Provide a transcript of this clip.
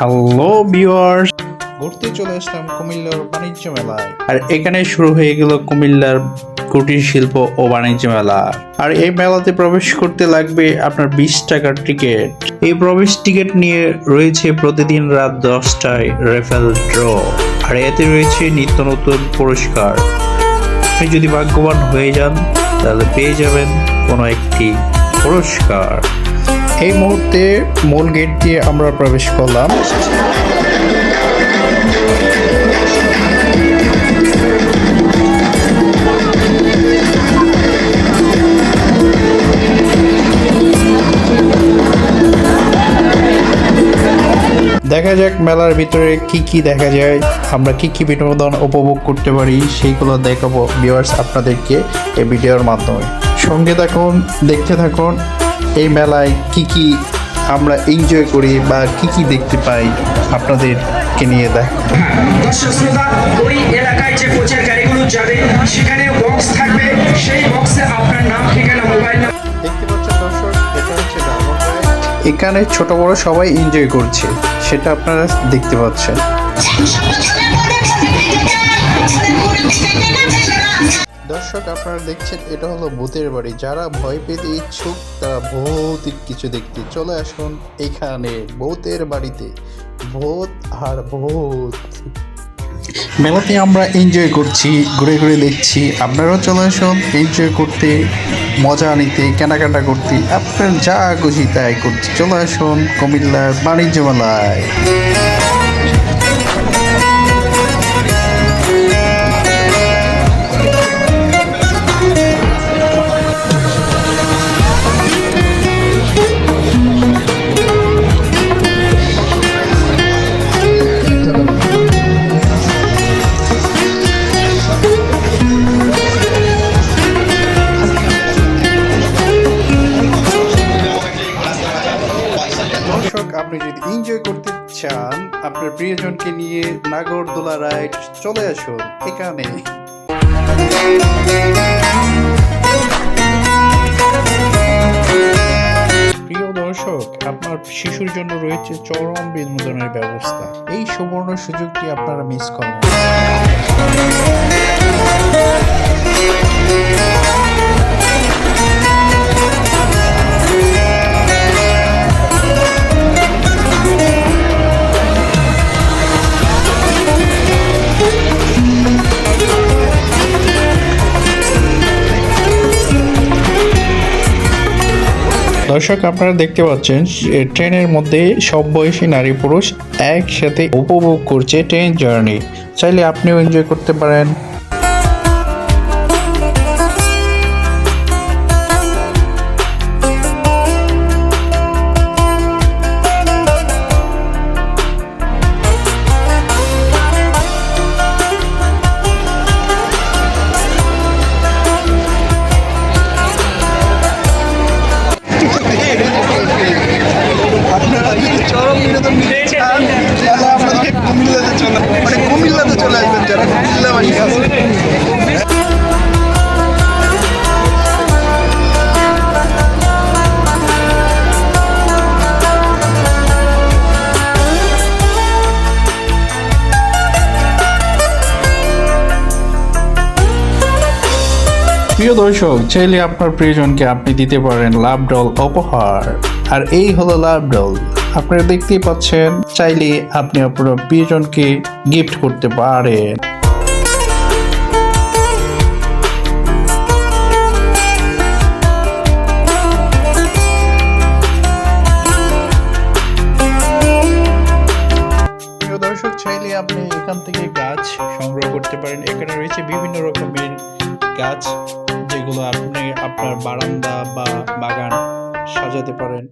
Hello viewers ঘুরতে চলে আসলাম কুমিল্লার বাণিজ্য মেলায়। আর এখানে শুরু হয়ে গেল কুমিল্লার কুটির শিল্প ও বাণিজ্য মেলা। আর এই মেলাতে প্রবেশ করতে লাগবে আপনার বিশ টাকার টিকিট। এই প্রবেশ টিকিট নিয়ে রয়েছে প্রতিদিন রাত দশটায় রেফেল ড্র। আর এতে রয়েছে নিত্য নতুন পুরস্কার। আপনি যদি ভাগ্যবান হয়ে যান তাহলে পেয়ে যাবেন কোনো একটি পুরস্কার। এই মুহূর্তে মূল গেট দিয়ে আমরা প্রবেশ করলাম। দেখা যাক মেলার ভিতরে কি কি দেখা যায়। আমরা কি কি বিনোদন উপভোগ করতে পারি, সেইগুলো দেখাবো। ভিউয়ার্স আপনাদেরকে এই ভিডিওর মাধ্যমে। সঙ্গে থাকুন, দেখতে থাকুন। এই মেলায় কি কি আমরা এনজয় করি বা কি কি দেখতে পাই আপনাদেরকে নিয়ে দর্শক শ্রোতা ওই এলাকায় যে প্রচার গাড়িগুলো যাবে সেখানে বক্স থাকবে সেই বক্সে আপনার নাম ঠিকানা মোবাইল নাম্বার দেখতে পাচ্ছেন দর্শক এটা হচ্ছে ড্রাগন রাইড এখানে ছোট বড় সবাই এনজয় করছে সেটা আপনারা দেখতে পাচ্ছেন দর্শক, আপনারা দেখছেন, এটা হলো ভূতের বাড়ি। যারা ভয় পেতে ইচ্ছুক, তারা ভৌতিক কিছু দেখতে চলে আসুন এখানে ভূতের বাড়িতে। ভূত আর ভূত। মেলাতে আমরা এনজয় করছি, ঘুরে ঘুরে দেখছি। আপনারাও চলে আসুন এনজয় করতে, মজা নিতে, কেনাকাটা করতে। আপনার যা খুশি তাই করতে চলে আসুন কুমিল্লার বাণিজ্য মেলায়। আপনি যদি এনজয় করতে চান, আপনার প্রিয়জনকে নিয়ে নাগরদোলা রাইড চলে আসুন এখানে। প্রিয় দর্শক, আপনার শিশুর জন্য রয়েছে চরম বিনোদনের ব্যবস্থা। এই সুবর্ণ সুযোগটি আপনারা মিস করবেন। দর্শক, আপনারা দেখতে পাচ্ছেন ট্রেনের মধ্যে সব বয়সী নারী পুরুষ একসাথে উপভোগ করছে ট্রেন জার্নি। চাইলে আপনিও এনজয় করতে পারেন। প্রিয় দর্শক, চাইলে আপনার প্রিয়জনকে আপনি দিতে পারেন লাভ ডল উপহার। আর এই হলো লাভ ডল। আপনারা দেখতেই পাচ্ছেন, চাইলে আপনি আপনার প্রিয়জনকে গিফট করতে পারেন। দর্শক, চাইলে আপনি এখান থেকে গাছ সংগ্রহ করতে পারেন। এখানে রয়েছে বিভিন্ন রকমের গাছ। যেগুলো আপনি আপনার বারান্দা বা বাগান সাজাতে পারেন।